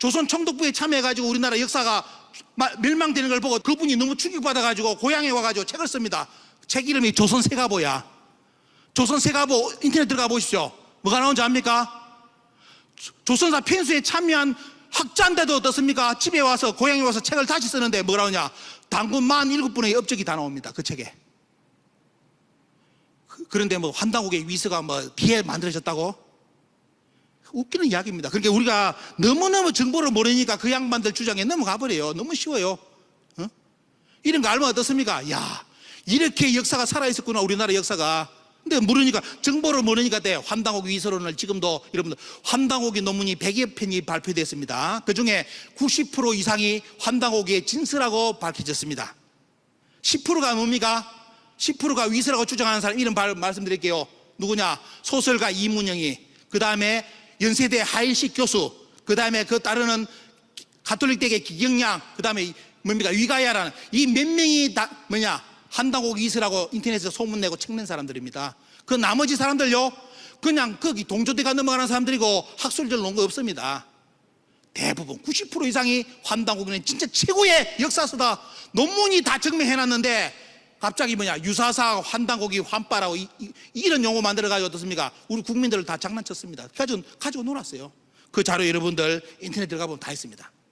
조선 총독부에 참여해가지고 우리나라 역사가 마- 멸망되는 걸 보고 그분이 너무 충격받아가지고 고향에 와가지고 책을 씁니다. 책 이름이 조선 세가보야. 조선 세가보 인터넷 들어가 보십시오. 뭐가 나온지 압니까? 조- 조선사 편수에 참여한 학자인데도 어떻습니까? 집에 와서 고향에 와서 책을 다시 쓰는데 뭐라 하냐? 당군 만 일곱 분의 업적이 다 나옵니다. 그 책에. 그- 그런데 뭐 환당국의 위서가 뭐 비에 만들어졌다고? 웃기는 이야기입니다. 그러니까 우리가 너무너무 정보를 모르니까 그 양반들 주장에 넘어가 버려요. 너무 쉬워요. 어? 이런 거 알면 어떻습니까? 야, 이렇게 역사가 살아있었구나, 우리나라 역사가. 근데 모르니까, 정보를 모르니까 돼. 환당옥 위서론을 지금도 여러분들, 환당옥의 논문이 100여 편이 발표됐습니다. 그 중에 90% 이상이 환당옥의 진서라고 밝혀졌습니다. 10%가 뭡니까? 10%가 위서라고 주장하는 사람 이름 발- 말씀드릴게요. 누구냐? 소설가 이문영이, 그 다음에 연세대 하일식 교수, 그 다음에 그 따르는 가톨릭대계 기경양, 그 다음에 뭡니까? 위가야라는 이 몇 명이 다 뭐냐? 한다고 이스라고 인터넷에서 소문내고 책 낸 사람들입니다. 그 나머지 사람들요, 그냥 거기 동조대가 넘어가는 사람들이고 학술들 놓은 거 없습니다. 대부분 90% 이상이 환당국은 진짜 최고의 역사서다. 논문이 다 증명해놨는데 갑자기 뭐냐 유사사 환당국이 환빠라고 이, 런 용어 만들어가지고 어떻습니까? 우리 국민들을 다 장난쳤습니다. 가지고, 가지고 놀았어요. 그 자료 여러분들 인터넷 들어가 보면 다 있습니다.